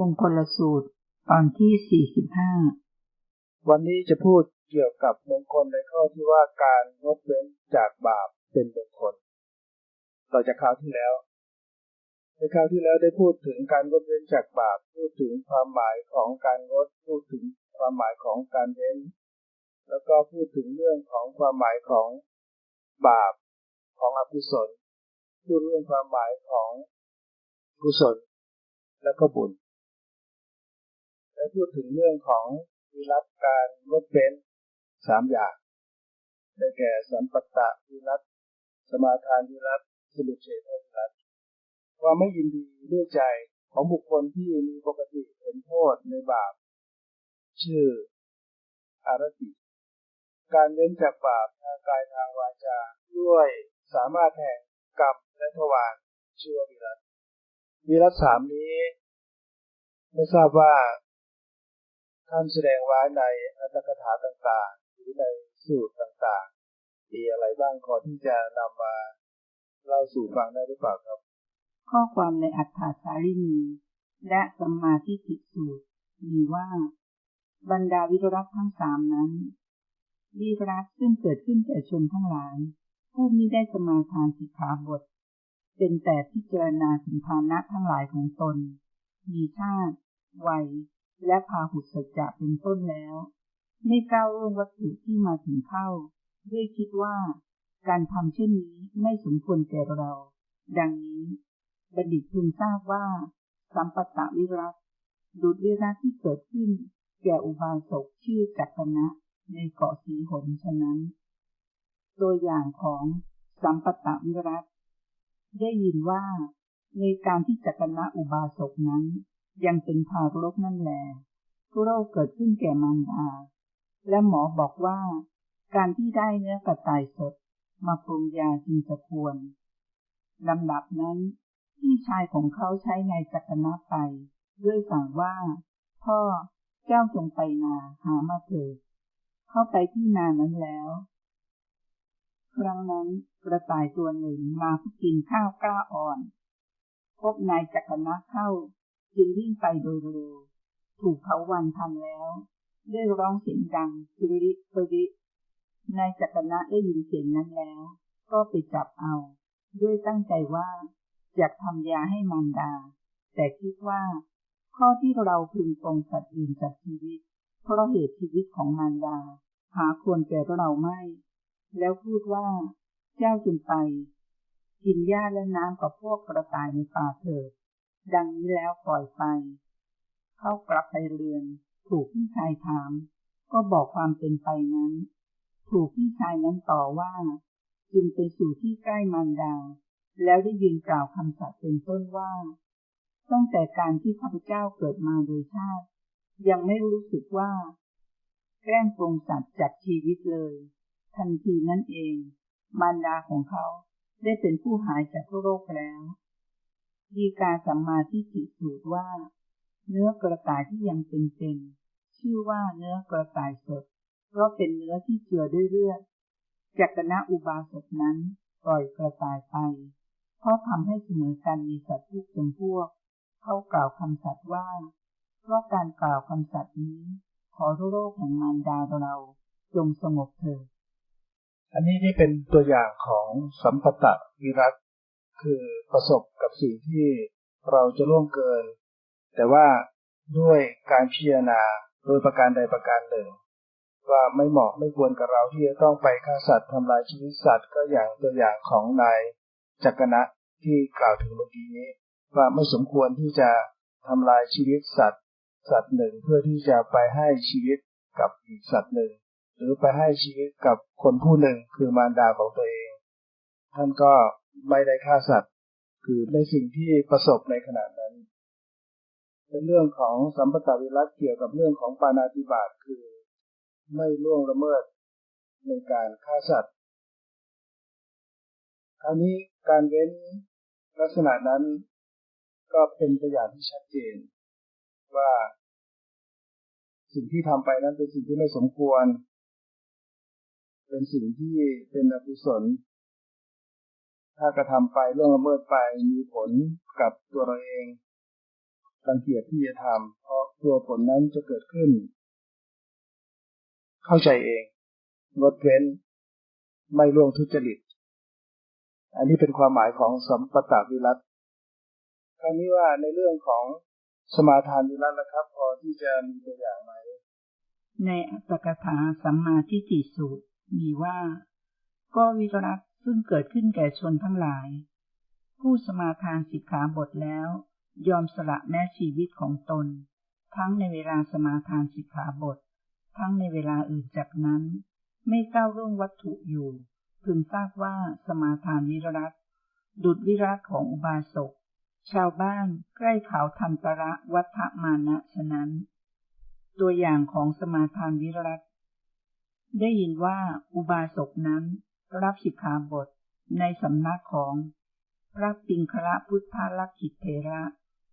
มงคลสูตร ตอนที่ 45 วันนี้จะพูดเกี่ยวกับมงคลในข้อที่ว่าการงดเว้นจากบาปเป็นมงคล ต่อจากคราวที่แล้ว ในคราวที่แล้วได้พูดถึงการงดเว้นจากบาป พูดถึงความหมายของการงด พูดถึงความหมายของการเว้น แล้วก็พูดถึงเรื่องของความหมายของบาปของอกุศล พูดเรื่องความหมายของกุศลและก็บุญ และพูดถึงเรื่องของวิรัตการงดเว้นสามอย่าง ได้แก่สัมปตะวิรัตสมาทานวิรัตสมุเฉทวิรัตความไม่ยินดีด้วยใจของบุคคลที่มีปกติเห็นโทษในบาป ชื่อ อารติ การเว้นจากบาปทางกายทางวาจาด้วยสามารถแห่งกรรมและทวารชื่อวิรัตวิรัตสามนี้ ไม่ทราบว่า ท่านแสดงไว้ในอัตถกถาต่างๆ หรือในสูตรต่างๆมีอะไรบ้างขอที่จะนำมาเล่าสู่ฟังได้หรือเปล่าครับ ข้อความในอัฏฐาสาลินีและสัมมาทิฏฐิสูตร มีว่า บรรดาวิรัตทั้งสามนั้น วิรัตซึ่งเกิดขึ้นแก่ชนทั้งหลาย ผู้มิได้สมาทานสิกขาบท เป็นแต่พิจารณาถึงภาณะทั้งหลายของตน มีชาติ วัย และพาหุสัจจะเป็นต้นแล้ว ไม่ก้าวล่วงวัตถุที่มาถึงเข้า ด้วยคิดว่าการทำเช่นนี้ไม่สมควรแก่เรา ดังนี้ บัณฑิตพึงทราบว่า สัมปตะวิรัตดุจวิรัตที่เกิดขึ้น แก่อุบาสกชื่อจักรณะในเกาะสีหนฉะนั้น ตัวอย่างของสัมปตะวิรัตได้ยินว่า ในการที่จักรณะอุบาสกนั้น ยังเป็นทารกนั่นแหละโรคเกิดขึ้นแก่มารดา และหมอบอกว่า การที่ได้เนื้อกระต่ายสด มาปรุงยาจึงจะควรลำดับนั้น พี่ชายของเขาใช้นายจักรณะไป ด้วยสั่งว่า พ่อเจ้าจงไปนาหามาเถิดเข้าไปที่นานั้นแล้ว ครั้งนั้นกระต่ายตัวหนึ่งมาพกินข้าวกล้าอ่อน พบนายจักรณะเข้า จึงวิ่งไปโดยเร็ว ถูกเขาวันทันแล้วได้ร้องเสียงดังปริปรินายจักรณะได้ยินเสียงนั้นแล้ว ก็ไปจับเอา ด้วยตั้งใจว่าอยากทำยาให้มารดา แต่คิดว่า ข้อที่เราพึงปรงสัตว์อื่นจากชีวิต เพราะเหตุชีวิตของมารดา หาควรแก่เราไม่ แล้วพูดว่า เจ้าจึงไป กินหญ้าและน้ำกับพวกกระต่ายในป่าเถิด ดังนี้แล้วปล่อยไป เข้ากลับไปเรือน ถูกพี่ชายถาม ก็บอกความเป็นไปนั้น ถูกพี่ชายนั้นต่อว่า จึงไปสู่ที่ใกล้มารดา แล้วได้ยินกล่าวคำสัตย์เป็นต้นว่า ตั้งแต่การที่ข้าพเจ้าเกิดมาโดยชาติ ยังไม่รู้สึกว่า แกล้งปรงสัตว์จากชีวิตเลย ทันทีนั่นเอง มารดาของเขาได้เป็นผู้หายจากโรคแล้ว ดีกาสัมมาที่จิสูตรว่า เนื้อกระต่ายที่ยังเป็นเป็นชื่อว่าเนื้อกระต่ายสด เพราะเป็นเนื้อที่เจือด้วยเลือดจักรณะอุบาสกนั้นปล่อยกระต่ายไป เพราะทำให้เสมอกันมีสัตว์ทุกจำพวก เขากล่าวคำสัตย์ว่า เพราะการกล่าวคำสัตย์นี้ ขอโรคแห่งมารดาเราจงสงบเถิดอันนี้นี่เป็นตัวอย่างของสัมปตะวิรัต คือประสบกับสิ่งที่เราจะล่วงเกิน แต่ว่าด้วยการพิจารณาโดยประการใดประการหนึ่ง ว่าไม่เหมาะไม่ควรกับเราที่จะต้องไปฆ่าสัตว์ทำลายชีวิตสัตว์ก็อย่างตัวอย่างของนายจักรณะที่กล่าวถึงเมื่อกี้นี้ ว่าไม่สมควรที่จะทำลายชีวิตสัตว์ สัตว์หนึ่งเพื่อที่จะไปให้ชีวิตกับอีกสัตว์หนึ่ง หรือไปให้ชีวิตกับคนผู้หนึ่งคือมารดาของตัวเอง ท่านก็ ไม่ได้ฆ่าสัตว์ คือในสิ่งที่ประสบในขณะนั้น เป็นเรื่องของสัมปตาวิรัตเกี่ยวกับเรื่องของปานาติบาตคือไม่ล่วงละเมิดในการฆ่าสัตว์คราวนี้การเว้นลักษณะนั้นก็เป็นตัวอย่างที่ชัดเจน ว่า สิ่งที่ทำไปนั้นเป็นสิ่งที่ไม่สมควร เป็นสิ่งที่เป็นอกุศล ถ้ากระทำไปล่วงละเมิดไปมีผลกับตัวเราเองรังเกียจที่จะทำเพราะตัวผลนั้นจะเกิดขึ้น เข้าใจเองงดเว้นไม่ร่วงทุจริต อันนี้เป็นความหมายของสัมปตาวิรัตครั้งนี้ว่าในเรื่องของสมาทานวิรัตนะครับ พอที่จะมีตัวอย่างไหม ในอัตถกถาสัมมาทิฏฐิสูตรมีว่า ก็วิรัต ซึ่งเกิดขึ้นแก่ชนทั้งหลาย ผู้สมาทานสิกขาบทแล้ว ยอมสละแม้ชีวิตของตน ทั้งในเวลาสมาทานสิกขาบท ทั้งในเวลาอื่นจากนั้น ไม่ก้าวร่วงวัตถุอยู่ พึงทราบว่าสมาทานวิรัตดุดวิรัตของอุบาสก ชาวบ้านใกล้เขาทันตระวัฏมานะฉะนั้น ตัวอย่างของสมาทานวิรัตได้ยินว่าอุบาสกนั้น รับสิกขาบทในสำนักของพระปิงคละพุทธลักขิตเทระ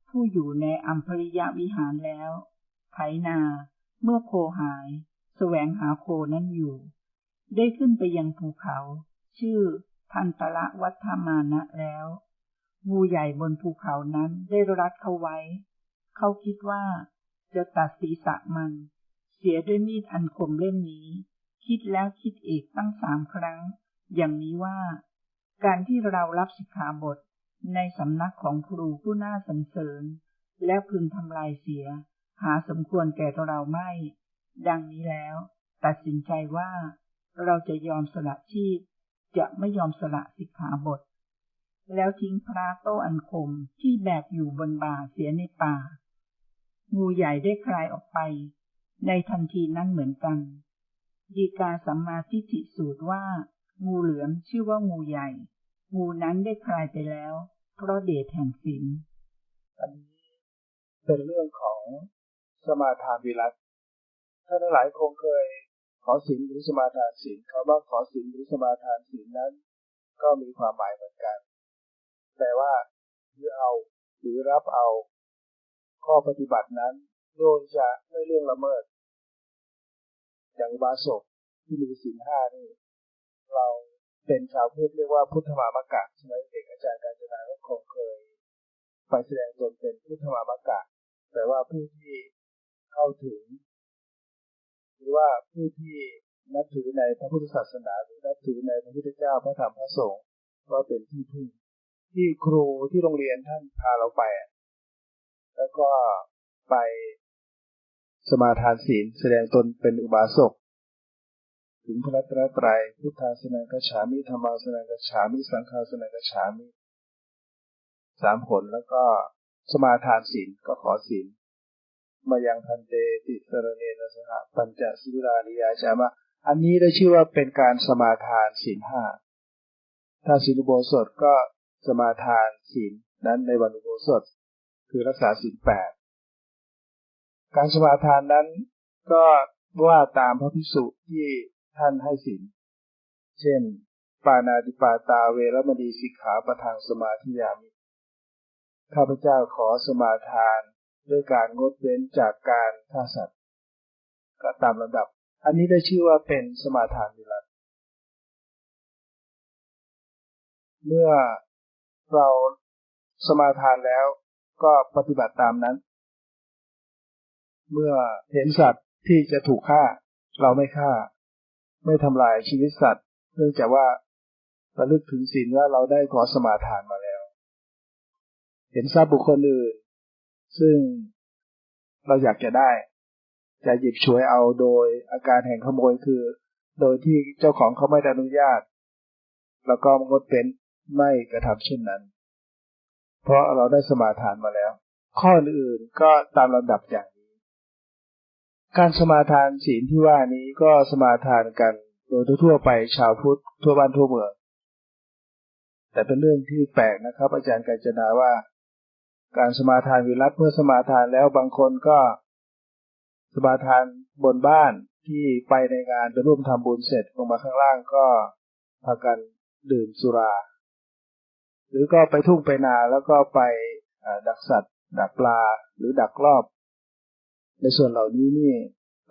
ผู้อยู่ในอัมพริยวิหารแล้ว ไถนา เมื่อโคหาย แสวงหาโคนั้นอยู่ ได้ขึ้นไปยังภูเขา ชื่อทันตละวัฏมานะแล้วงูใหญ่บนภูเขานั้นได้รัดเขาไว้ เขาคิดว่าจะตัดศีรษะมัน เสียด้วยมีดอันคมเล่มนี้ คิดแล้วคิดอีกตั้งสามครั้ง อย่างนี้ว่า การที่เรารับสิกขาบทในสำนักของครูผู้น่าสรรเสริญ และพึงทำลายเสีย หาสมควรแก่เราไม่ ดังนี้แล้ว ตัดสินใจว่า เราจะยอมสละชีพ จะไม่ยอมสละสิกขาบท แล้วทิ้งพระโต้อันคมที่แบกอยู่บนบ่าเสียในป่า งูใหญ่ได้คลายออกไป ในทันทีนั้นเหมือนกันดีกาสัมมาทิฏฐิสูตรว่า งูเหลือมชื่อว่างูใหญ่ งูนั้นได้คลายไปแล้ว เพราะเดชแห่งศีลอันนี้เป็นเรื่องของสมาทานวิรัตท่านหลายคงเคยขอศีลหรือสมาทานศีลคำว่าขอศีลหรือสมาทานศีลนั้น ก็มีความหมายเหมือนกัน แต่ว่าคือเอาหรือรับเอา ข้อปฏิบัตินั้นโดยจะไม่ล่วงละเมิด อย่างบาสกที่มีศีลห้านี่ เราเป็นชาวพุทธเรียกว่าพุทธมามกะใช่ไหมเด็กอาจารย์การจนาก็คงเคยไปแสดงตนเป็นพุทธมามกะแปลว่าผู้ที่เข้าถึง หรือว่าผู้ที่นับถือในพระพุทธศาสนาหรือนับถือในพระพุทธเจ้าพระธรรมพระสงฆ์ว่าเป็นที่พึ่งที่ครูที่โรงเรียนท่านพาเราไป แล้วก็ไปสมาทานศีลแสดงตนเป็นอุบาสก ถึงพระรัตนตรัยพุทธาสนังกฉามิธรรมาสนังกฉามิสังฆาสนังกฉามิสามผลแล้วก็สมาทานศีลก็ขอศีลมายังพันเตติสรเนนะสหปัญจสิรานิยาจามะอันนี้ได้ชื่อว่าเป็นการสมาทานศีลห้าถ้าศีลอุโบสถก็สมาทานศีลนั้นในวันอุโบสถ คือรักษาศีลแปดการสมาทานนั้นก็ว่าตามพระพิสุที่ ท่านให้ศีลเช่น ปานาติปาตาเวรมณีสิกขาประทางสมาธิยามิข้าพเจ้าขอสมาทานด้วยการงดเว้นจากการฆ่าสัตว์ก็ตามระดับ อันนี้ได้ชื่อว่าเป็นสมาทานวิรัตเมื่อเราสมาทานแล้วก็ปฏิบัติตามนั้น เมื่อเห็นสัตว์ที่จะถูกฆ่า เราไม่ฆ่า ไม่ทำลายชีวิตสัตว์ เนื่องจากว่าระลึกถึงศีลว่าเราได้ขอสมาทานมาแล้ว เห็นทรัพย์บุคคลอื่น ซึ่งเราอยากจะได้ จะหยิบฉวยเอาโดยอาการแห่งขโมยคือ โดยที่เจ้าของเขาไม่ได้อนุญาต แล้วก็งดเป็นไม่กระทำเช่นนั้น เพราะเราได้สมาทานมาแล้ว ข้ออื่นก็ตามลำดับอย่าง การสมาทานศีลที่ว่านี้ก็สมาทานกันโดยทั่วไปชาวพุทธทั่วบ้านทั่วเมือง แต่เป็นเรื่องที่แปลกนะครับ อาจารย์กาญจนาว่า การสมาทานวิรัตเมื่อสมาทานแล้วบางคนก็ สมาทานบนบ้านที่ไปในงานไปร่วมทำบุญเสร็จลงมาข้างล่างก็พากันดื่มสุรา หรือก็ไปทุ่งไปนาแล้วก็ไปดักสัตว์ ดักปลาหรือดักรอบ ในส่วนเหล่านี้นี่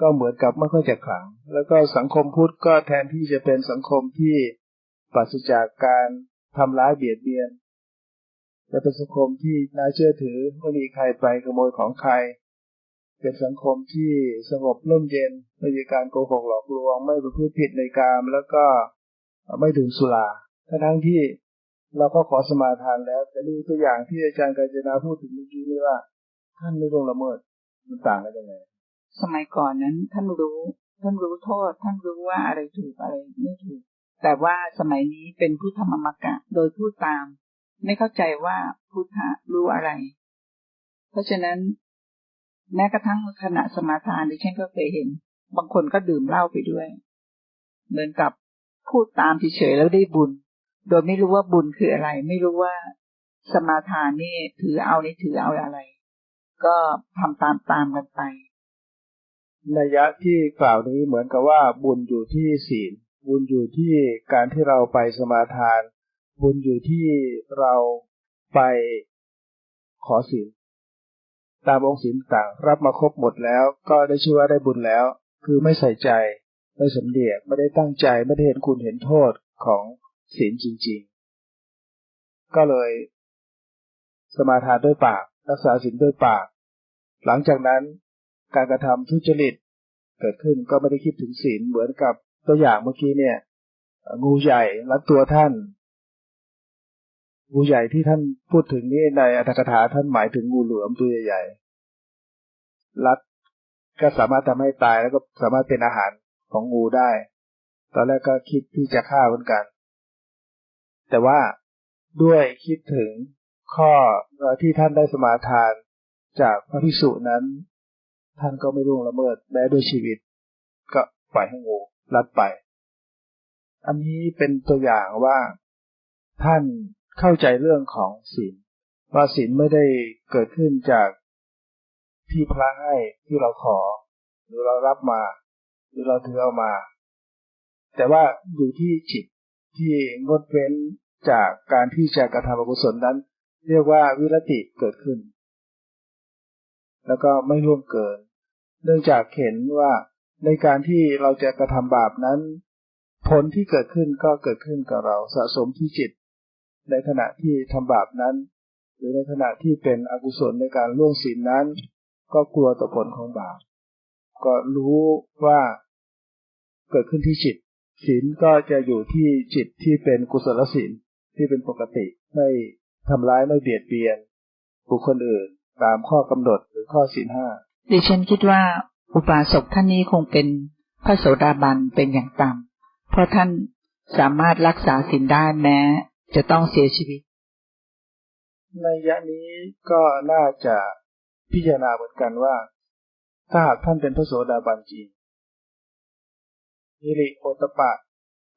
ก็เหมือนกับไม่ค่อยจะขลัง แล้วก็สังคมพุทธก็แทนที่จะเป็นสังคมที่ปราศจากการทำร้ายเบียดเบียนจะเป็นสังคมที่น่าเชื่อถือไม่มีใครไปขโมยของใคร เป็นสังคมที่สงบร่มเย็นไม่มีการโกหกหลอกลวง ไม่ประพฤติผิดในกามแล้วก็ไม่ดื่มสุราทั้งที่เราก็ขอสมาทานแล้วแต่ดูตัวอย่างที่อาจารย์กาญจนาพูดถึงเมื่อกี้นี้ว่า ท่านไม่ลงละเมิด ต่างกันยังไงสมัยก่อนนั้น ท่านรู้ ท่านรู้โทษ ท่านรู้ว่าอะไรถูกอะไรไม่ถูก แต่ว่าสมัยนี้เป็นผู้ธรรมมกะ โดยผู้ตาม ไม่เข้าใจว่าพุทธะรู้อะไร เพราะฉะนั้น แม้กระทั่งขณะสมาทานดิฉันก็เคยเห็น บางคนก็ดื่มเหล้าไปด้วย เหมือนกับพูดตามเฉยๆแล้วได้บุญ โดยไม่รู้ว่าบุญคืออะไร ไม่รู้ว่าสมาทานนี่ถือเอานี่ถือเอาอะไร ก็ทำตามตามกันไปนัยยะที่กล่าวนี้เหมือนกับว่าบุญอยู่ที่ศีล บุญอยู่ที่การที่เราไปสมาทาน บุญอยู่ที่เราไปขอศีลตามองค์ศีลต่างรับมาครบหมดแล้ว ก็ได้ชื่อว่าได้บุญแล้ว คือไม่ใส่ใจไม่สำเดียกไม่ได้ตั้งใจไม่ได้เห็นคุณเห็นโทษของศีลจริง ๆ ก็เลย สมาทานด้วยปาก รักษาศีลด้วยปาก หลังจากนั้นการกระทำทุจริตเกิดขึ้นก็ไม่ได้คิดถึงศีลเหมือนกับตัวอย่างเมื่อกี้เนี่ย งูใหญ่รัดตัวท่าน งูใหญ่ที่ท่านพูดถึงนี่ในอัตถกถาท่านหมายถึงงูเหลือมตัวใหญ่ๆรัดก็สามารถทำให้ตายแล้วก็สามารถเป็นอาหารของงูได้ ตอนแรกก็คิดที่จะฆ่าเหมือนกัน แต่ว่าด้วยคิดถึง ข้อที่ท่านได้สมาทานจากพระภิกษุนั้น ท่านก็ไม่ร่วงละเมิดแม้ด้วยชีวิต ก็ปล่อยให้งูลัดไป อันนี้เป็นตัวอย่างว่าท่านเข้าใจเรื่องของศีลว่าศีลไม่ได้เกิดขึ้นจากที่พระให้ที่เราขอ หรือเรารับมา หรือเราถือเอามา แต่ว่าอยู่ที่จิตที่งดเว้นจากการที่จะกระทำอกุศลนั้น เรียกว่าวิรติเกิดขึ้น แล้วก็ไม่ร่วมเกิน เนื่องจากเห็นว่าในการที่เราจะกระทำบาปนั้น ผลที่เกิดขึ้นก็เกิดขึ้นกับเราสะสมที่จิต ในขณะที่ทำบาปนั้น หรือในขณะที่เป็นอกุศลในการล่วงศีลนั้น ก็กลัวต่อผลของบาป ก็รู้ว่าเกิดขึ้นที่จิตศีลก็จะอยู่ที่จิตที่เป็นกุศลศีลที่เป็นปกติไม่ ทำร้ายไม่เบียดเบียน บุคคลอื่น ตามข้อกำหนดหรือข้อศีลห้าดิฉันคิดว่าอุบาสกท่านนี้คงเป็นพระโสดาบันเป็นอย่างต่ำเพราะท่านสามารถรักษาศีลได้แม้ จะต้องเสียชีวิต ในยะนี้ก็น่าจะพิจารณาเหมือนกันว่า ถ้าหากท่านเป็นพระโสดาบันจริงฮิริโอตปะ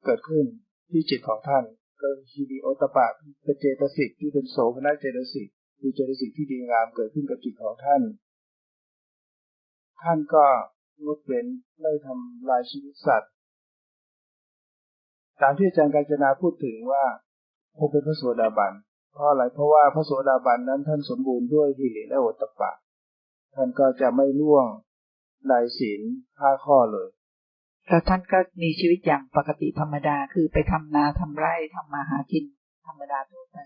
เกิดขึ้นที่จิตของท่าน ก็ฮิริโอตปะเป็นเจตสิกที่เป็นโสภณเจตสิกคือเจตสิกที่ดีงามเกิดขึ้นกับจิตของท่าน ท่านก็งดเว้นไม่ทำลายชีวิตสัตว์ ตามที่อาจารย์กาญจนาพูดถึงว่าพบเป็นพระโสดาบันเพราะอะไรเพราะว่าพระโสดาบันนั้นท่านสมบูรณ์ด้วยฮิริและโอตปะ ท่านก็จะไม่ล่วงในศีลห้าข้อเลย แล้วท่านก็มีชีวิตอย่างปกติธรรมดา คือไปทำนาทำไร่ทำมาหากินธรรมดาทั่วไป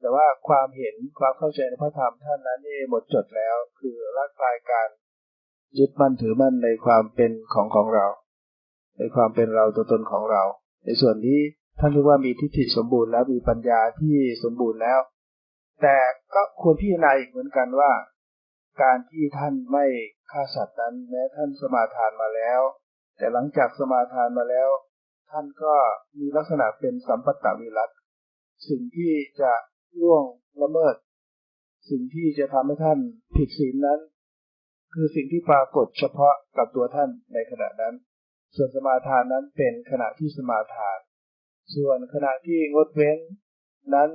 แต่ว่าความเห็นความเข้าใจในพระธรรมท่านนั้นนี่หมดจดแล้ว คือร่างกายการยึดมั่นถือมั่นในความเป็นของของเรา ในความเป็นเราตัวตนของเรา ในส่วนนี้ท่านเรียกว่ามีทิฏฐิสมบูรณ์แล้วมีปัญญาที่สมบูรณ์แล้ว แต่ก็ควรพิจารณาอีกเหมือนกันว่า การที่ท่านไม่ฆ่าสัตว์นั้นแม้ท่านสมาทานมาแล้ว แต่หลังจากสมาทานมาแล้ว ท่านก็มีลักษณะเป็นสัมปตะวิรัตสิ่งที่จะล่วงละเมิด สิ่งที่จะทำให้ท่านผิดศีลนั้น คือสิ่งที่ปรากฏเฉพาะกับตัวท่านในขณะนั้น ส่วนสมาทานนั้นเป็นขณะที่สมาทาน ส่วนขณะที่งดเว้นนั้น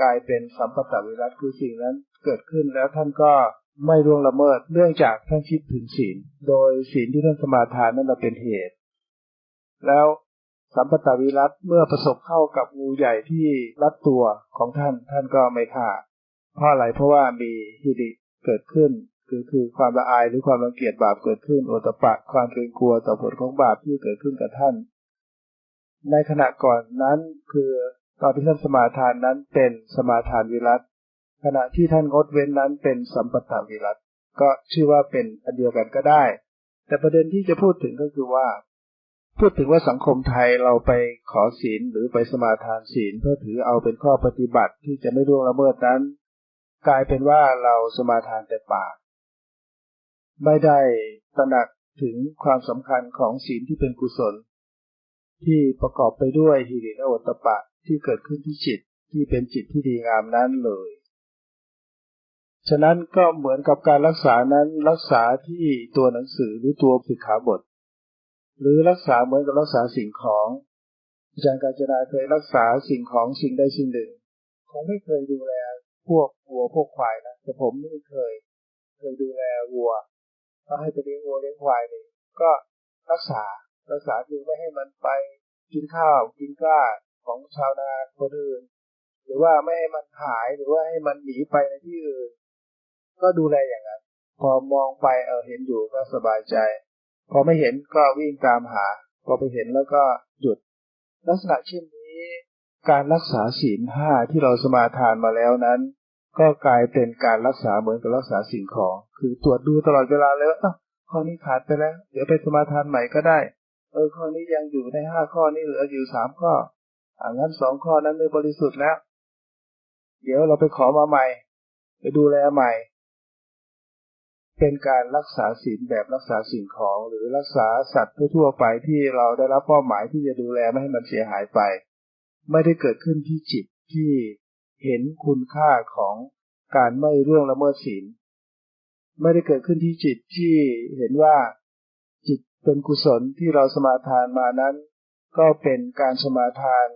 กลายเป็นสัมปตะวิรัตคือสิ่งนั้นเกิดขึ้นแล้วท่านก็ ไม่ร่วงละเมิด เนื่องจากท่านคิดถึงศีล โดยศีลที่ท่านสมาทานนั้นเป็นเหตุ แล้วสัมปตาวิรัตเมื่อประสบเข้ากับงูใหญ่ที่รัดตัวของท่านท่านก็ไม่ฆ่า เพราะอะไรเพราะว่ามีฮิริเกิดขึ้น คือคือความละอายหรือความรังเกียจบาปเกิดขึ้นโอตปะความเกรงกลัวต่อผลของบาปที่เกิดขึ้นกับท่าน ในขณะก่อนนั้นคือตอนที่ท่านสมาทานนั้นเป็นสมาทานวิรัต ขณะที่ท่านงดเว้นนั้นเป็นสัมปทาวิรัตก็ชื่อว่าเป็นอันเดียวกันก็ได้ แต่ประเด็นที่จะพูดถึงก็คือว่า พูดถึงว่าสังคมไทยเราไปขอศีลหรือไปสมาทานศีลเพื่อถือเอาเป็นข้อปฏิบัติที่จะไม่ร่วงละเมิดนั้น กลายเป็นว่าเราสมาทานแต่ปาก ไม่ได้ตระหนักถึงความสำคัญของศีลที่เป็นกุศล ที่ประกอบไปด้วยฮิริและโอตปปะที่เกิดขึ้นที่จิตที่เป็นจิตที่ดีงามนั้นเลย ฉะนั้นก็เหมือนกับการรักษานั้นรักษาที่ตัวหนังสือหรือตัวสิกขาบท หรือรักษาเหมือนกับรักษาสิ่งของอาจารย์กาญจนาเคยรักษาสิ่งของสิ่งใดสิ่งหนึ่งคงไม่เคยดูแลพวกวัวพวกควายนะแต่ผมไม่เคย เคยดูแลวัวก็ให้ไปเลี้ยงวัวเลี้ยงควายนี่ก็รักษารักษาคือไม่ให้มันไปกินข้าวกินกล้าของชาวนาคนอื่นหรือว่าไม่ให้มันหายหรือว่าให้มันหนีไปในที่อื่น ก็ดูแลอย่างนั้น พอมองไปเออเห็นอยู่ก็สบายใจ พอไม่เห็นก็วิ่งตามหา พอไปเห็นแล้วก็หยุด ลักษณะเช่นนี้ การรักษาศีลห้าที่เราสมาทานมาแล้วนั้น ก็กลายเป็นการรักษาเหมือนกับรักษาสิ่งของ คือตรวจดูตลอดเวลาเลยว่าข้อนี้ขาดไปแล้ว เดี๋ยวไปสมาทานใหม่ก็ได้ เออข้อนี้ยังอยู่ในห้าข้อนี้เหลืออยู่สามข้ออ่างั้นสองข้อนั้นไม่บริสุทธิ์แล้ว เดี๋ยวเราไปขอมาใหม่ ไปดูแลใหม่ เป็นการรักษาศีลแบบรักษาสิ่งของ หรือรักษาสัตว์ทั่วไปที่เราได้รับเป้าหมายที่จะดูแลไม่ให้มันเสียหายไป ไม่ได้เกิดขึ้นที่จิตที่เห็นคุณค่าของการไม่ร่วงละเมิดศีลไม่ได้เกิดขึ้นที่จิตที่เห็นว่าจิตเป็นกุศลที่เราสมาทานมานั้น ก็เป็นการสมาทาน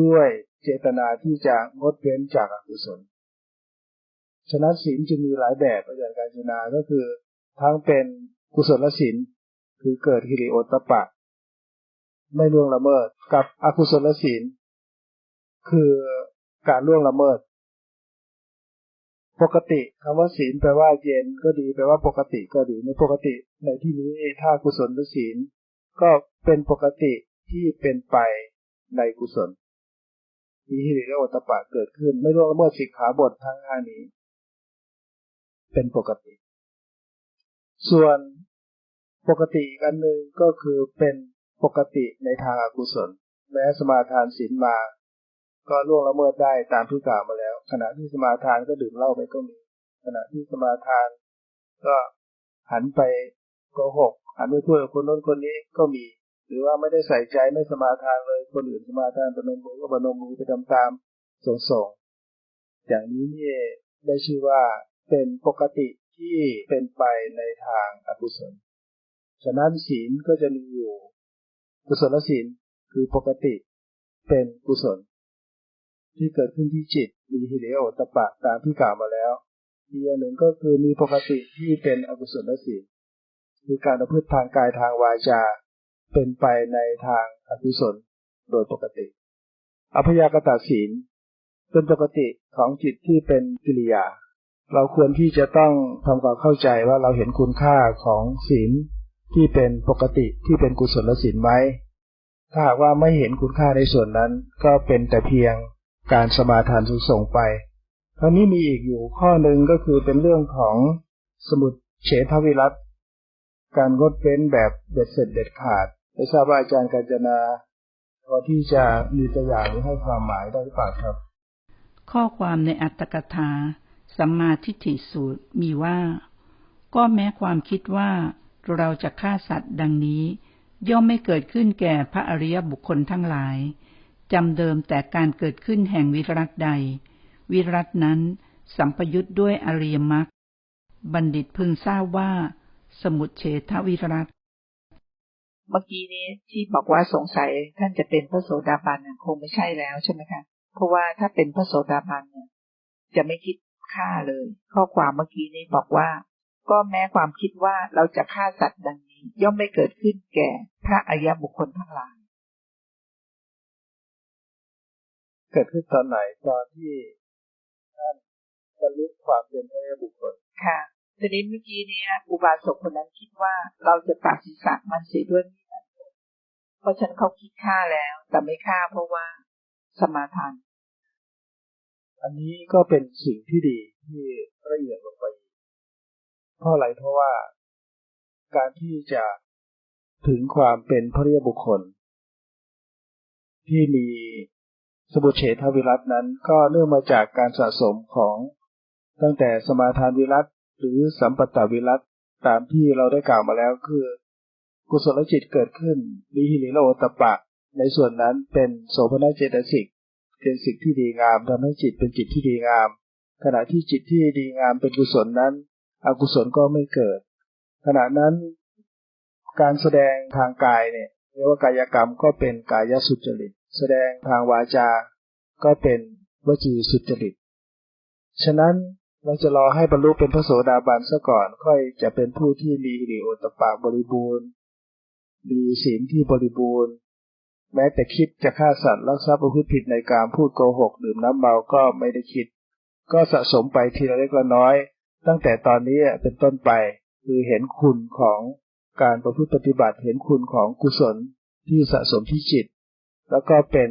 ด้วยเจตนาที่จะงดเว้นจากอกุศล ฉะนั้นศีลจึงมีหลายแบบอาจารย์การจนา ก็คือ ทั้งเป็นกุศลศีลคือเกิดฮิริโอตปปะไม่ล่วงละเมิด กับอกุศลศีลคือการล่วงละเมิด ปกติคำว่าศีลแปลว่าเย็นก็ดีแปลว่าปกติก็ดีในปกติ ในที่นี้ถ้ากุศลศีลก็เป็นปกติที่เป็นไปในกุศลมีฮิริและโอตตปะเกิดขึ้น ไม่ล่วงละเมิดสิกขาบททั้งห้านี้ เป็นปกติ ส่วนปกติอีกอันหนึ่งก็คือเป็นปกติในทางอากุศล แม้สมาทานศีลมา ก็ล่วงละเมิดได้ตามที่กล่าวมาแล้ว ขณะที่สมาทานก็ดื่มเหล้าไปก็มี ขณะที่สมาทานก็หันไปโกหกหันไปพูดกับคนโน้นคนนี้ก็มี หรือว่าไม่ได้ใส่ใจไม่สมาทานเลย คนอื่นสมาทานปนมมือก็ปนมมือไปตามส่งส่งอย่างนี้นี่ได้ชื่อว่า เป็นปกติที่เป็นไปในทางอกุศล ฉะนั้นศีลก็จะมีอยู่กุศลศีลคือปกติเป็นกุศล ที่เกิดขึ้นที่จิตมีฮิริโอตตปะตามที่กล่าวมาแล้วอีกอย่างหนึ่งก็คือมีปกติที่เป็นอกุศลศีลคือการประพฤติทางกายทางวาจา เป็นไปในทางอกุศลโดยปกติอภยากตศีลเป็นปกติของจิตที่เป็นกิริยา เราควรที่จะต้องทำความเข้าใจว่าเราเห็นคุณค่าของศีลที่เป็นปกติที่เป็นกุศลศีลไหมถ้าหากว่าไม่เห็นคุณค่าในส่วนนั้น ก็เป็นแต่เพียงการสมาทานสุส่งไปคราวนี้มีอีกอยู่ข้อหนึ่งก็คือเป็นเรื่องของสมุดเฉทวิรัตการงดเว้นแบบเด็ดเสร็จเด็ดขาดไม่ทราบว่าอาจารย์กาญจนาพอที่จะมีตัวอย่างหรือให้ความหมายได้หรือเปล่าครับ ข้อความในอัตถกถา สัมมาทิฏฐิสูตรมีว่า ก็แม้ความคิดว่าเราจะฆ่าสัตว์ดังนี้ ย่อมไม่เกิดขึ้นแก่พระอริยบุคคลทั้งหลายจำเดิมแต่การเกิดขึ้นแห่งวิรัตใด วิรัตนั้นสัมปยุทธ์ด้วยอริยมรรคบัณฑิตพึงทราบว่า สมุทเฉทวิรัตเมื่อกี้นี้ที่บอกว่าสงสัยท่านจะเป็นพระโสดาบันคงไม่ใช่แล้วใช่ไหมคะเพราะว่าถ้าเป็นพระโสดาบันเนี่ยจะไม่คิด ฆ่าเลย ข้อความเมื่อกี้นี้บอกว่า ก็แม้ความคิดว่าเราจะฆ่าสัตว์ดังนี้ ย่อมไม่เกิดขึ้นแก่พระอริยบุคคลทั้งหลาย เกิดขึ้นตอนไหนตอนที่ท่านบรรลุความเป็นพระอริยบุคคลค่ะทีนี้เมื่อกี้เนี่ยอุบาสกคนนั้นคิดว่าเราจะตัดศีรษะมันเสียด้วยมีดอันเดียวเพราะฉะนันเขาคิดฆ่าแล้ว แต่ไม่ฆ่าเพราะว่าสสมาทาน อันนี้ก็เป็นสิ่งที่ดีที่ละเอียดลงไป เพราะอะไรเพราะว่าการที่จะถึงความเป็นพระเรียบุคคล ที่มีสมุเฉทวิรัตนั้น ก็เนื่องมาจากการสะสมของตั้งแต่สมาทานวิรัตหรือสัมปตตวิรัตตามที่เราได้กล่าวมาแล้วคือ กุศลจิตเกิดขึ้นมีหิริโลตปะ ในส่วนนั้นเป็นโสภณเจตสิก เป็นสิ่งที่ดีงามทำให้จิตเป็นจิตที่ดีงาม ขณะที่จิตที่ดีงามเป็นกุศลนั้น อกุศลก็ไม่เกิด ขณะนั้นการแสดงทางกายเนี่ยเรียกว่ากายกรรมก็เป็นกายสุจริต แสดงทางวาจา ก็เป็นวจีสุจริต ฉะนั้นเราจะรอให้บรรลุเป็นพระโสดาบันซะก่อน ค่อยจะเป็นผู้ที่มีหิริโอตตปะบริบูรณ์ มีศีลที่บริบูรณ์ แม้แต่คิดจะฆ่าสัตว์ลักทรัพย์ประพฤติผิดในการพูดโกหกดื่มน้ำเมาก็ไม่ได้คิด ก็สะสมไปทีละเล็กละน้อย ตั้งแต่ตอนนี้เป็นต้นไปคือเห็นคุณของการประพฤติปฏิบัติเห็นคุณของกุศลที่สะสมที่จิต แล้วก็เป็น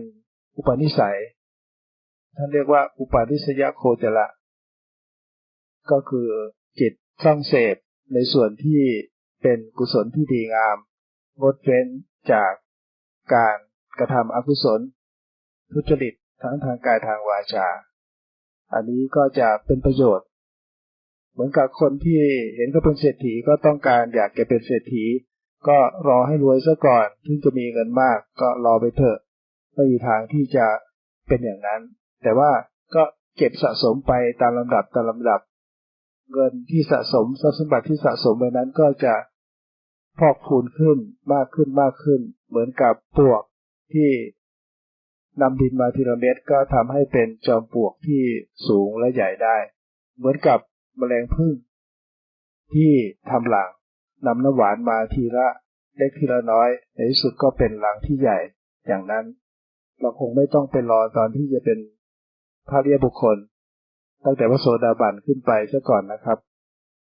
อุปนิสัย ท่านเรียกว่าอุปาณิสยโคจระก็คือจิตสร้างเสพในส่วนที่เป็นกุศลที่ดีงามงดเว้นจากการ กระทำอกุศล ทุจริตทั้งทางกายทางวาจา อันนี้ก็จะเป็นประโยชน์ เหมือนกับคนที่เห็นเขาเป็นเศรษฐีก็ต้องการอยากจะเป็นเศรษฐี ก็รอให้รวยซะก่อนถึงจะมีเงินมากก็รอไปเถอะไม่มีทางที่จะเป็นอย่างนั้น แต่ว่าก็เก็บสะสมไปตามลำดับตามลำดับ เงินที่สะสมทรัพย์สมบัติที่สะสมไปนั้นก็จะพอกพูนขึ้นมากขึ้นมากขึ้น เหมือนกับปลวก ที่นำดินมาทีละเม็ดก็ทำให้เป็นจอมปลวกที่สูงและใหญ่ได้ เหมือนกับแมลงพึ่งที่ทำหลังนำน้ำหวานมาทีละเล็กทีละน้อย ในที่สุดก็เป็นหลังที่ใหญ่ อย่างนั้น เราคงไม่ต้องไปรอตอนที่จะเป็นพระเรียบุคคล ตั้งแต่พระโสดาบันขึ้นไปซะก่อนนะครับ